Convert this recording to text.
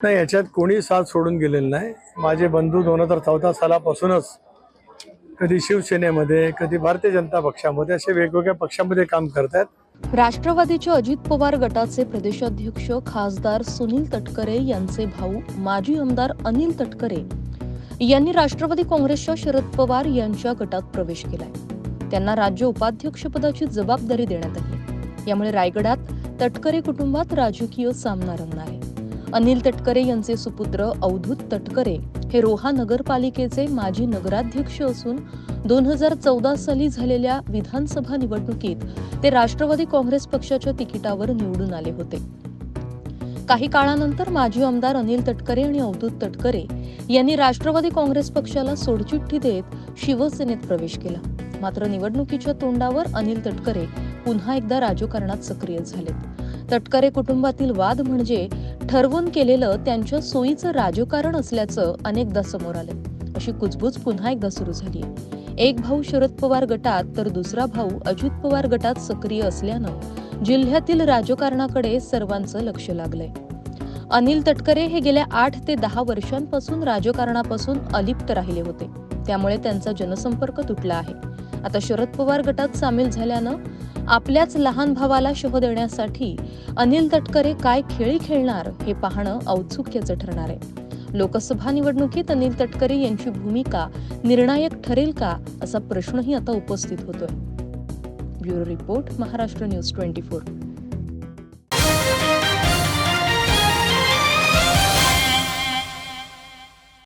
नाही याच्यात कोणी साथ सोडून गेलेलं नाही. माझे बंधू दोन हजार चौदा सालापासूनच कधी शिवसेनेमध्ये कधी भारतीय जनता पक्षामध्ये असे वेगवेगळ्या पक्षामध्ये काम करतात राष्ट्रवादीच्या अजित पवार गटाचे प्रदेशाध्यक्ष खासदार सुनील तटकरे यांचे भाऊ माजी आमदार अनिल तटकरे यांनी राष्ट्रवादी काँग्रेसच्या शरद पवार यांच्या गटात प्रवेश केलाय. त्यांना राज्य उपाध्यक्षपदाची जबाबदारी देण्यात आली यामुळे रायगडात तटकरे कुटुंबात राजकीय सामना रंगणार आहे. अनिल तटकरे यांचे सुपुत्र अवधूत तटकरे हे रोहा नगरपालिकेचे माजी नगराध्यक्ष असून दोन हजार चौदा साली झालेल्या विधानसभा निवडणुकीत ते राष्ट्रवादी काँग्रेस पक्षाच्या तिकिटावर निवडून आले होते. काही काळानंतर माजी आमदार अनिल तटकरे आणि अवधूत तटकरे यांनी राष्ट्रवादी काँग्रेस पक्षाला सोडचिठ्ठी देत शिवसेनेत प्रवेश केला. मात्र निवडणुकीच्या तोंडावर अनिल तटकरे पुन्हा एकदा राजकारणात सक्रिय झाले तटकरे कुटुंबातील वाद म्हणजे ठरवून केलेलं त्यांच्या सोयीचं राजकारण असल्याचं अनेकदा समोर आलं अशी कुजबूज पुन्हा एकदा सुरू झाली एक भाऊ शरद पवार गटात तर दुसरा भाऊ अजित पवार गटात सक्रिय असल्यानं जिल्ह्यातील राजकारणाकडे सर्वांचं लक्ष लागलंय. अनिल तटकरे हे गेल्या आठ ते दहा वर्षांपासून राजकारणापासून अलिप्त राहिले होते. त्यामुळे त्यांचा जनसंपर्क तुटला आहे. आता शरद पवार गटात सामील झाल्यानं आपल्याच लहान भावाला शह देण्यासाठी अनिल तटकरे काय खेळी खेळणार हे पाहणं औत्सुक्याचं ठरणार आहे. लोकसभा निवडणुकीत अनिल तटकरे यांची भूमिका निर्णायक ठरेल का असा प्रश्नही आता उपस्थित होतोय. Bureau report Maharashtra news twenty four.